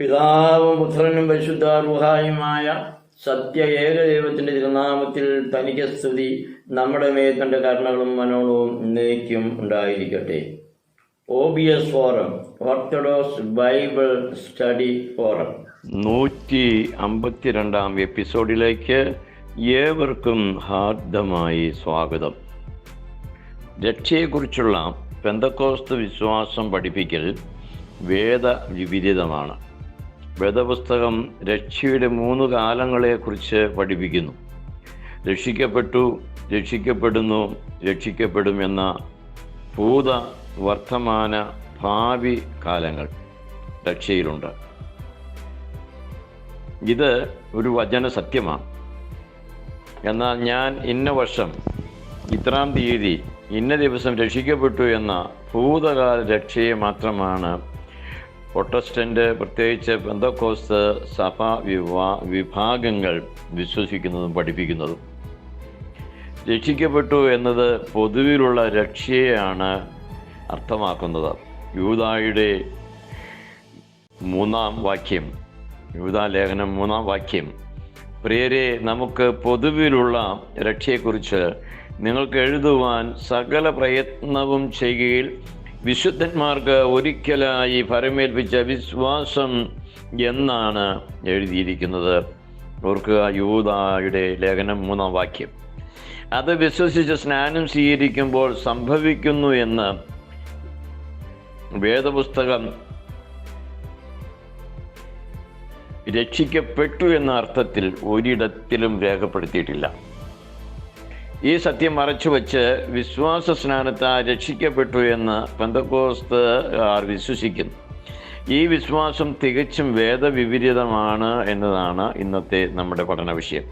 പിതാവും പുത്രനും പരിശുദ്ധ റുഹായുമായ സത്യ ഏകദൈവത്തിന്റെ തിരുനാമത്തിൽ തനിക്ക് സ്തുതി. നമ്മുടെ മേൽ കരുണകളും മനോളവും നീക്കും ഉണ്ടായിരിക്കട്ടെ. O B S forum orthodox bible study forum നൂറ്റി അമ്പത്തിരണ്ടാം എപ്പിസോഡിലേക്ക് ഏവർക്കും ഹാർദമായി സ്വാഗതം. രക്ഷയെക്കുറിച്ചുള്ള പെന്തക്കോസ്ത് വിശ്വാസം പഠിപ്പിക്കൽ വേദ വിവിധിതമാണ് വേദപുസ്തകം രക്ഷയുടെ മൂന്ന് കാലങ്ങളെക്കുറിച്ച് പഠിപ്പിക്കുന്നു. രക്ഷിക്കപ്പെട്ടു രക്ഷിക്കപ്പെടുന്നു രക്ഷിക്കപ്പെടും എന്ന ഭൂത വർത്തമാന ഭാവി കാലങ്ങൾ രക്ഷയിലുണ്ട്. ഇത് ഒരു വചന സത്യമാണ്. എന്നാൽ ഞാൻ ഇന്ന വർഷം ഇത്രാം തീയതി ഇന്ന ദിവസം രക്ഷിക്കപ്പെട്ടു എന്ന ഭൂതകാല രക്ഷയെ മാത്രമാണ് പ്രൊട്ടസ്റ്റന്റ് പ്രത്യേകിച്ച് ബന്ധക്കോസ് സഭ വിവാ വിഭാഗങ്ങൾ വിശ്വസിക്കുന്നതും പഠിപ്പിക്കുന്നതും. രക്ഷിക്കപ്പെട്ടു എന്നത് പൊതുവിലുള്ള രക്ഷയെയാണ് അർത്ഥമാക്കുന്നത്. യൂതായുടെ മൂന്നാം വാക്യം യൂതാ ലേഖനം മൂന്നാം വാക്യം. പ്രിയരെ നമുക്ക് പൊതുവിലുള്ള രക്ഷയെക്കുറിച്ച് നിങ്ങൾക്ക് എഴുതുവാൻ സകല പ്രയത്നവും ചെയ്യുകയിൽ വിശുദ്ധന്മാർക്ക് ഒരിക്കലായി ഫലമേൽപ്പിച്ച വിശ്വാസം എന്നാണ് എഴുതിയിരിക്കുന്നത്. ഓർക്കുക യൂതായുടെ ലേഖനം മൂന്നാം വാക്യം. അത് വിശ്വസിച്ച് സ്നാനം സ്വീകരിക്കുമ്പോൾ സംഭവിക്കുന്നു എന്ന് വേദപുസ്തകം രക്ഷിക്കപ്പെട്ടു എന്ന അർത്ഥത്തിൽ ഒരിടത്തിലും രേഖപ്പെടുത്തിയിട്ടില്ല. ഈ സത്യം മറച്ചുവെച്ച് വിശ്വാസ സ്നാനത്താൽ രക്ഷിക്കപ്പെട്ടു എന്ന് പെന്തക്കോസ്ത് വിശ്വസിക്കുന്നു. ഈ വിശ്വാസം തികച്ചും വേദവിപരീതമാണ് എന്നതാണ് ഇന്നത്തെ നമ്മുടെ പഠന വിഷയം.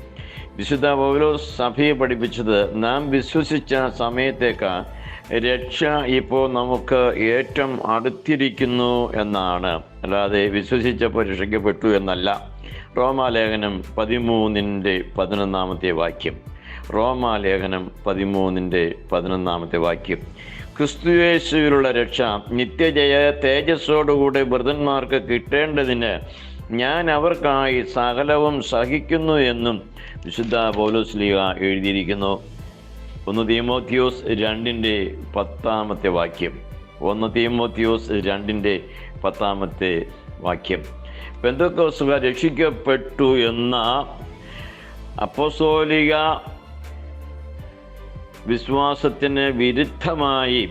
വിശുദ്ധ പൗലോസ് സഭയെ പഠിപ്പിച്ചത് നാം വിശ്വസിച്ച സമയത്തേക്കാൾ രക്ഷ ഇപ്പോൾ നമുക്ക് ഏറ്റവും അടുത്തിരിക്കുന്നു എന്നാണ്. അല്ലാതെ വിശ്വസിച്ചപ്പോൾ രക്ഷിക്കപ്പെട്ടു എന്നല്ല. റോമാലേഖനം പതിമൂന്നിന്റെ പതിനൊന്നാമത്തെ വാക്യം. റോമാലേഖനം പതിമൂന്നിന്റെ പതിനൊന്നാമത്തെ വാക്യം. ക്രിസ്തുയേശുവിലുള്ള രക്ഷ നിത്യജയ തേജസ്സോടുകൂടി വൃതന്മാർക്ക് കിട്ടേണ്ടതിന് ഞാൻ അവർക്കായി സകലവും സഹിക്കുന്നു എന്നും വിശുദ്ധ പൗലോസ്ലിക എഴുതിയിരിക്കുന്നു. ഒന്ന് തീമോത്യോസ് രണ്ടിന്റെ പത്താമത്തെ വാക്യം. ഒന്ന് തീമോത്യോസ് രണ്ടിന്റെ പത്താമത്തെ വാക്യം. പെന്തക്കോസുക രക്ഷിക്കപ്പെട്ടു എന്ന അപ്പോസോലിക വിശ്വാസത്തിന് വിരുദ്ധമായി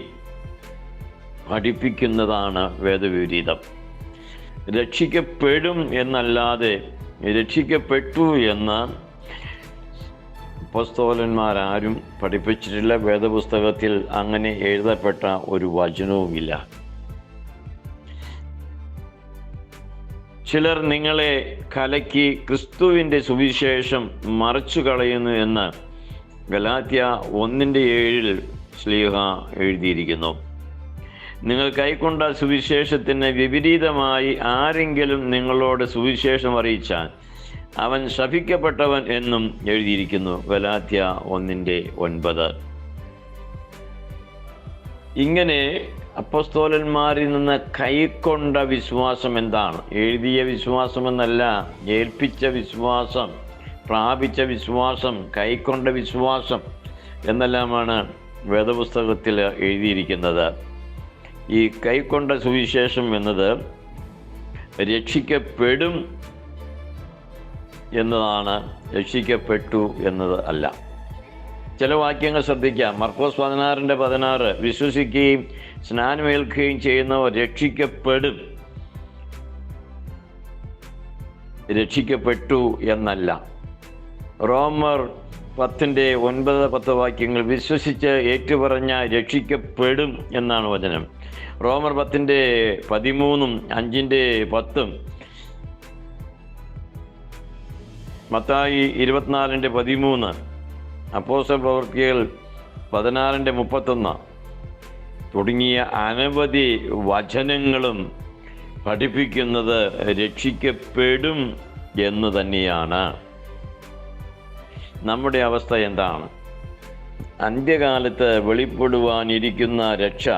പഠിപ്പിക്കുന്നതാണ് വേദവിപരീതം. രക്ഷിക്കപ്പെടും എന്നല്ലാതെ രക്ഷിക്കപ്പെട്ടു എന്ന് പുസ്തകന്മാരാരും പഠിപ്പിച്ചിട്ടില്ല വേദപുസ്തകത്തിൽ അങ്ങനെ എഴുതപ്പെട്ട ഒരു വചനവുമില്ല. ചിലർ നിങ്ങളെ കലക്കി ക്രിസ്തുവിന്റെ സുവിശേഷം മറച്ചു കളയുന്നു എന്ന് ഗലാത്യ ഒന്നിന്റെ ഏഴിൽ ശ്ലീഹ എഴുതിയിരിക്കുന്നു. നിങ്ങൾ കൈക്കൊണ്ട സുവിശേഷത്തിന് വിപരീതമായി ആരെങ്കിലും നിങ്ങളോട് സുവിശേഷം അറിയിച്ചാൽ അവൻ ശപിക്കപ്പെട്ടവൻ എന്നും എഴുതിയിരിക്കുന്നു. ഗലാത്യ ഒന്നിന്റെ ഒൻപത്. ഇങ്ങനെ അപ്പസ്തോലന്മാരിൽ നിന്ന് കൈക്കൊണ്ട വിശ്വാസം എന്താണ്? എഴുതിയ വിശ്വാസമെന്നല്ല ഏൽപ്പിച്ച വിശ്വാസം. പ്രാപിച്ച വിശ്വാസം കൈക്കൊണ്ട വിശ്വാസം എന്നെല്ലാമാണ് വേദപുസ്തകത്തിൽ എഴുതിയിരിക്കുന്നത്. ഈ കൈക്കൊണ്ട സുവിശേഷം എന്നത് രക്ഷിക്കപ്പെടും എന്നതാണ് രക്ഷിക്കപ്പെട്ടു എന്നത് അല്ല. ചില വാക്യങ്ങൾ ശ്രദ്ധിക്കാം. മർക്കോസ് പതിനാറിന്റെ പതിനാറ് വിശ്വസിക്കുകയും സ്നാനമേൽക്കുകയും ചെയ്യുന്നവർ രക്ഷിക്കപ്പെടും. രക്ഷിക്കപ്പെട്ടു എന്നല്ല. റോമർ പത്തിന്റെ ഒൻപത് പത്ത് വാക്യങ്ങൾ വിശ്വസിച്ച് ഏറ്റുപറഞ്ഞ രക്ഷിക്കപ്പെടും എന്നാണ് വചനം. റോമർ പത്തിന്റെ പതിമൂന്നും അഞ്ചിന്റെ പത്തും മത്തായി ഇരുപത്തിനാലിന്റെ പതിമൂന്ന് അപ്പോസ പ്രവൃത്തികൾ പതിനാറിന്റെ മുപ്പത്തൊന്ന് തുടങ്ങിയ അനവധി വചനങ്ങളും പഠിപ്പിക്കുന്നത് രക്ഷിക്കപ്പെടും എന്ന് തന്നെയാണ്. നമ്മുടെ അവസ്ഥ എന്താണ്? അന്ത്യകാലത്ത് വെളിപ്പെടുവാനിരിക്കുന്ന രക്ഷ.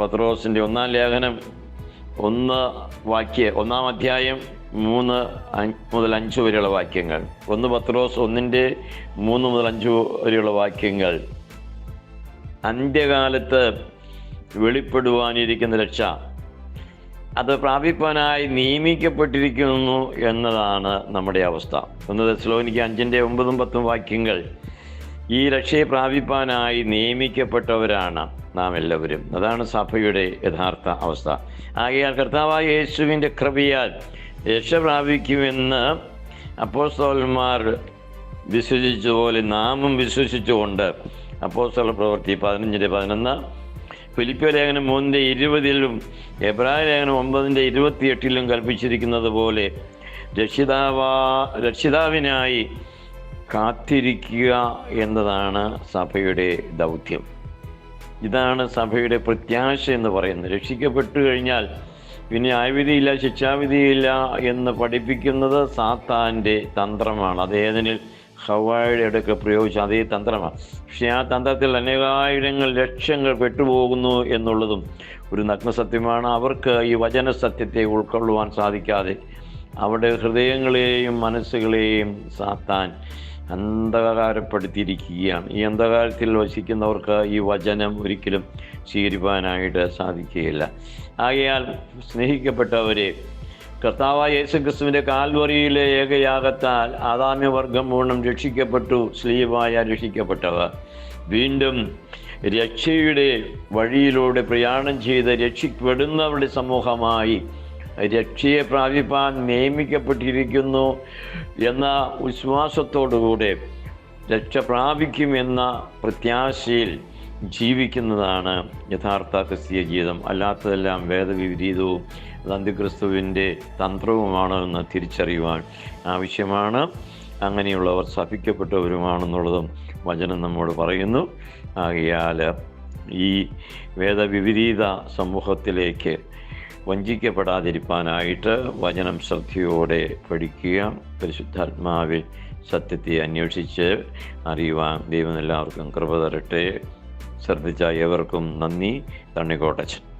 പത്രോസിന്റെ ഒന്നാം ലേഖനം ഒന്ന് വാക്യ ഒന്നാം അധ്യായം മൂന്ന് മുതൽ അഞ്ച് വരെയുള്ള വാക്യങ്ങൾ. ഒന്ന് പത്രോസ് ഒന്നിന്റെ മൂന്ന് മുതൽ അഞ്ച് വരെയുള്ള വാക്യങ്ങൾ. അന്ത്യകാലത്ത് വെളിപ്പെടുവാനിരിക്കുന്ന രക്ഷ. അത് പ്രാപിപ്പാനായി നിയമിക്കപ്പെട്ടിരിക്കുന്നു എന്നതാണ് നമ്മുടെ അവസ്ഥ. ഒന്ന് ദശലോനിക്ക് അഞ്ചിന്റെ ഒമ്പതും പത്തും വാക്യങ്ങൾ. ഈ രക്ഷയെ പ്രാപിപ്പാനായി നിയമിക്കപ്പെട്ടവരാണ് നാം എല്ലാവരും. അതാണ് സഭയുടെ യഥാർത്ഥ അവസ്ഥ. ആകയാൽ കർത്താവായ യേശുവിന്റെ കൃപയാൽ രക്ഷ പ്രാപിക്കുമെന്ന് അപ്പോസ്തോലന്മാർ വിശ്വസിച്ചതുപോലെ നാമും വിശ്വസിച്ചുകൊണ്ട് അപ്പോസ്തല പ്രവൃത്തി പതിനഞ്ചിന്റെ പതിനൊന്ന് ഫിലിപ്പിയ ലേഖനം മൂന്നിന്റെ ഇരുപതിലും എബ്രായ ലേഖനം ഒമ്പതിന്റെ ഇരുപത്തിയെട്ടിലും കൽപ്പിച്ചിരിക്കുന്നത് പോലെ രക്ഷിതാവാ രക്ഷിതാവിനായി കാത്തിരിക്കുക എന്നതാണ് സഭയുടെ ദൗത്യം. ഇതാണ് സഭയുടെ പ്രത്യാശ എന്ന് പറയുന്നത്. രക്ഷിക്കപ്പെട്ടു കഴിഞ്ഞാൽ പിന്നെ ആയുവിധിയില്ല ശിക്ഷാവിധിയില്ല എന്ന് പഠിപ്പിക്കുന്നത് സാത്താന്റെ തന്ത്രമാണ്. അത് ഏതിനിൽ? ഹവായുടെ അടുക്ക പ്രയോഗിച്ച അതേ തന്ത്രമാണ്. പക്ഷേ ആ തന്ത്രത്തിൽ അനേകായിരങ്ങൾ ലക്ഷങ്ങൾ പെട്ടുപോകുന്നു എന്നുള്ളതും ഒരു നഗ്നസത്യമാണ്. അവർക്ക് ഈ വചന സത്യത്തെ ഉൾക്കൊള്ളുവാൻ സാധിക്കാതെ അവരുടെ ഹൃദയങ്ങളെയും മനസ്സുകളെയും സാത്താൻ അന്ധകാരപ്പെടുത്തിയിരിക്കുകയാണ്. ഈ അന്ധകാരത്തിൽ വസിക്കുന്നവർക്ക് ഈ വചനം ഒരിക്കലും സ്വീകരിക്കാനായിട്ട് സാധിക്കുകയില്ല. ആകയാൽ സ്നേഹിക്കപ്പെട്ടവരെ കർത്താവായ യേശുക്രിസ്തുവിന്റെ കാൽവറിയിലെ ഏകയാഗത്താൽ ആദാമ്യവർഗം മൂണം രക്ഷിക്കപ്പെട്ടു സ്ലീവായ രക്ഷിക്കപ്പെട്ടവ. വീണ്ടും രക്ഷയുടെ വഴിയിലൂടെ പ്രയാണം ചെയ്ത് രക്ഷിക്കപ്പെടുന്നവരുടെ സമൂഹമായി രക്ഷയെ പ്രാപിപ്പാൻ നിയമിക്കപ്പെട്ടിരിക്കുന്നു എന്ന വിശ്വാസത്തോടുകൂടെ രക്ഷ പ്രാപിക്കുമെന്ന പ്രത്യാശയിൽ ജീവിക്കുന്നതാണ് യഥാർത്ഥ ക്രിസ്തീയ ജീവിതം. അല്ലാത്തതെല്ലാം വേദവിപരീതവും അന്ത്യക്രിസ്തുവിന്റെ തന്ത്രവുമാണ് എന്ന് തിരിച്ചറിയുവാൻ ആവശ്യമാണ്. അങ്ങനെയുള്ളവർ സഫിക്കപ്പെട്ടവരുമാണെന്നുള്ളതും വചനം നമ്മോട് പറയുന്നു. ആകയാൽ ഈ വേദവിപരീത സമൂഹത്തിലേക്ക് വഞ്ചിക്കപ്പെടാതിരിക്കാനായിട്ട് വചനം ശ്രദ്ധയോടെ പഠിക്കുക. പരിശുദ്ധാത്മാവിൽ സത്യത്തെ അന്വേഷിച്ച് അറിയുവാൻ ദൈവം എല്ലാവർക്കും കൃപ തരട്ടെ. ശ്രദ്ധിച്ച ഏവർക്കും നന്ദി തണ്ണിക്കോട്ടച്ചൻ.